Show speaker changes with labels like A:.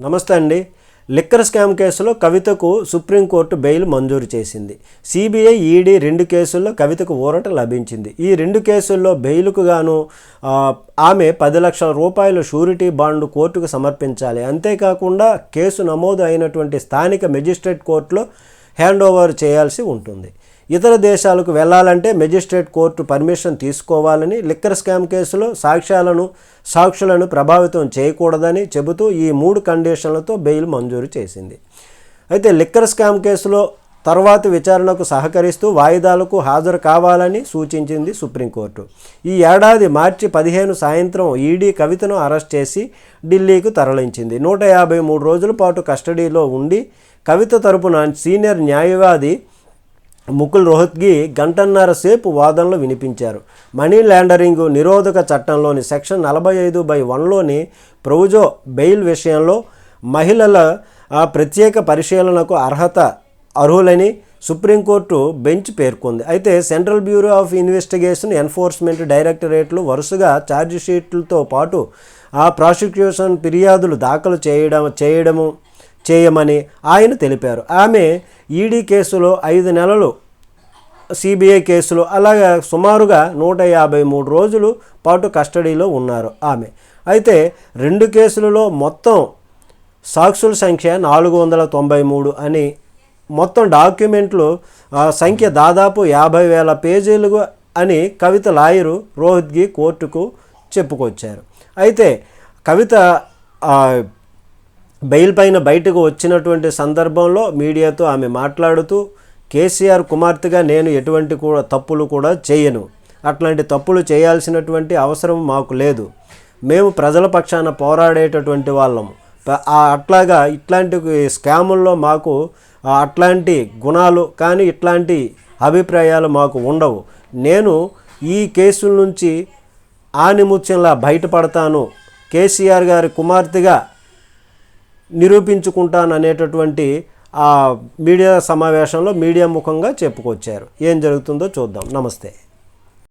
A: నమస్తే అండి. Liquor scam కేసులో కవితకు సుప్రీంకోర్టు బెయిల్ మంజూరు చేసింది. సిబిఐ ఈడీ రెండు కేసుల్లో కవితకు ఊరట లభించింది. ఈ రెండు కేసుల్లో బెయిల్కు గాను ఆమె పది లక్షల రూపాయలు షూరిటీ బాండ్ కోర్టుకు సమర్పించాలి. అంతేకాకుండా కేసు నమోదు అయినటువంటి స్థానిక మెజిస్ట్రేట్ కోర్టులో హ్యాండ్ ఓవర్ చేయాల్సి ఉంటుంది. ఇతర దేశాలకు వెళ్ళాలంటే మెజిస్ట్రేట్ కోర్టు పర్మిషన్ తీసుకోవాలని లిక్కర్ స్కామ్ కేసులో సాక్ష్యాలను సాక్షులను ప్రభావితం చేయకూడదని చెబుతూ ఈ మూడు కండిషన్లతో బెయిల్ మంజూరు చేసింది. అయితే లిక్కర్ స్కామ్ కేసులో తర్వాత విచారణకు సహకరిస్తూ వాయిదాలకు హాజరు కావాలని సూచించింది సుప్రీంకోర్టు. ఈ ఏడాది మార్చి పదిహేను సాయంత్రం ఈడీ కవితను అరెస్ట్ చేసి ఢిల్లీకి తరలించింది. నూట యాభై మూడు రోజుల పాటు కస్టడీలో ఉండి కవిత తరపున సీనియర్ న్యాయవాది ముకుల్ రోహత్గి గంటన్నర సేపు వాదనలు వినిపించారు. మనీ లాండరింగ్ నిరోధక చట్టంలోని సెక్షన్ నలభై ఐదు బై వన్లోని ప్రొవిజో బెయిల్ విషయంలో మహిళల ప్రత్యేక పరిశీలనకు అర్హత అర్హులని సుప్రీంకోర్టు బెంచ్ పేర్కొంది. అయితే central bureau of investigation enforcement డైరెక్టరేట్లు వరుసగా ఛార్జ్షీట్లతో పాటు ఆ ప్రాసిక్యూషన్ ఫిర్యాదులు దాఖలు చేయడం చేయడము చేయమని ఆయన తెలిపారు. ఆమె ఈడీ కేసులో ఐదు నెలలు సిబిఐ కేసులు అలాగా సుమారుగా నూట యాభై మూడు రోజులు పాటు కస్టడీలో ఉన్నారు ఆమె. అయితే రెండు కేసులలో మొత్తం సాక్షుల సంఖ్య నాలుగు వందల తొంభై మూడు అని మొత్తం డాక్యుమెంట్లు సంఖ్య దాదాపు యాభై వేల పేజీలు అని కవిత లాయరు రోహిత్గి కోర్టుకు చెప్పుకొచ్చారు. అయితే కవిత బెయిల్ పైన బయటకు వచ్చినటువంటి సందర్భంలో మీడియాతో ఆమె మాట్లాడుతూ కేసీఆర్ కుమార్తెగా నేను ఎటువంటి కూడా తప్పులు కూడా చేయను. అట్లాంటి తప్పులు చేయాల్సినటువంటి అవసరం మాకు లేదు. మేము ప్రజల పక్షాన పోరాడేటటువంటి వాళ్ళము. అట్లాగా ఇట్లాంటి స్కాముల్లో మాకు అట్లాంటి గుణాలు కానీ ఇట్లాంటి అభిప్రాయాలు మాకు ఉండవు. నేను ఈ కేసుల నుంచి ఆనిముత్యంలా బయటపడతాను. కేసీఆర్ గారి కుమార్తెగా నిరూపించుకుంటాను అనేటటువంటి ఆ మీడియా సమావేశంలో మీడియా ముఖంగా చెప్పుకొచ్చారు. ఏం జరుగుతుందో చూద్దాం. నమస్తే.